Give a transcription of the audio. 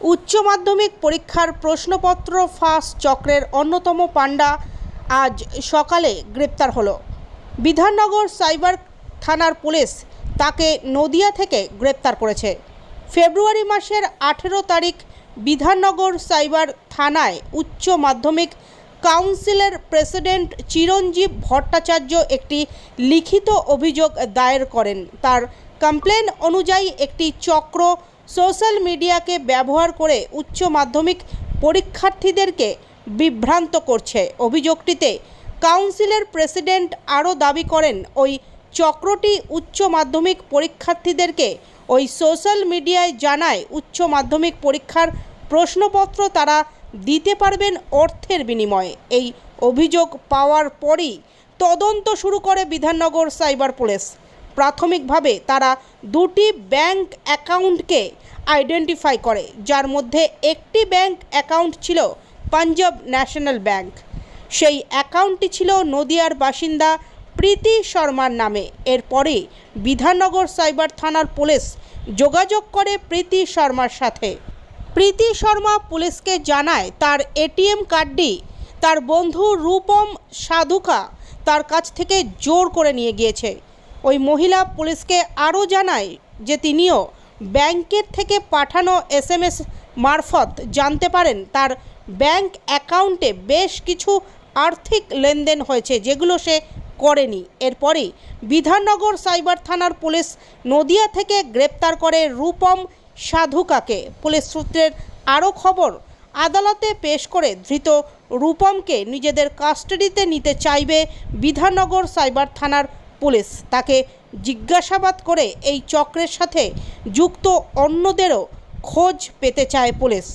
উচ্চ মাধ্যমিক পরীক্ষার প্রশ্নপত্র ফাঁস চক্রের অন্যতম পাণ্ডা আজ সকালে গ্রেপ্তার হলো। বিধাননগর সাইবার থানার পুলিশ তাকে নদিয়া থেকে গ্রেপ্তার করেছে। ফেব্রুয়ারি মাসের আঠেরো তারিখ বিধাননগর সাইবার থানায় উচ্চ মাধ্যমিক কাউন্সিলের প্রেসিডেন্ট চিরঞ্জীব ভট্টাচার্য একটি লিখিত অভিযোগ দায়ের করেন। তার কমপ্লেন অনুযায়ী একটি চক্র সোশ্যাল মিডিয়াকে ব্যবহার করে উচ্চ মাধ্যমিক পরীক্ষার্থীদেরকে বিভ্রান্ত করছে। অভিযোগটিতে কাউন্সিলের প্রেসিডেন্ট আরও দাবি করেন, ওই চক্রটি উচ্চ মাধ্যমিক পরীক্ষার্থীদেরকে ওই সোশ্যাল মিডিয়ায় জানায় উচ্চ মাধ্যমিক পরীক্ষার প্রশ্নপত্র তারা দিতে পারবেন অর্থের বিনিময়ে। এই অভিযোগ পাওয়ার পরই তদন্ত শুরু করে বিধাননগর সাইবার পুলিশ। প্রাথমিকভাবে তারা দুটি ব্যাংক অ্যাকাউন্টকে আইডেন্টিফাই করে, যার মধ্যে একটি ব্যাংক অ্যাকাউন্ট ছিল পাঞ্জাব ন্যাশনাল ব্যাংক। সেই অ্যাকাউন্টটি ছিল নদিয়ার বাসিন্দা প্রীতি শর্মার নামে। এরপরে বিধাননগর সাইবার থানার পুলিশ যোগাযোগ করে প্রীতি শর্মার সাথে। প্রীতি শর্মা পুলিশকে জানায়, তার এটিএম কার্ডটি তার বন্ধু রূপম সাধুকা তার কাছ থেকে জোর করে নিয়ে গিয়েছে। ওই মহিলা পুলিশকে আরও জানায় যে তিনিও ব্যাংকের থেকে পাঠানো এসএমএস মারফত জানতে পারেন তার ব্যাংক অ্যাকাউন্টে বেশ কিছু আর্থিক লেনদেন হয়েছে যেগুলো সে করেনি। এরপরে বিধাননগর সাইবার থানার পুলিশ নদিয়া থেকে গ্রেপ্তার করে রূপম সাধুকাকে। পুলিশ সূত্রের আরও খবর, আদালতে পেশ করে ধৃত রূপমকে নিজেদের কাস্টাডিতে নিতে চাইবে বিধাননগর সাইবার থানার পুলিশ তাকে জিজ্ঞাসাবাদ করে এই চক্রের সাথে যুক্ত অন্যদেরও খোঁজ পেতে চায় পুলিশ।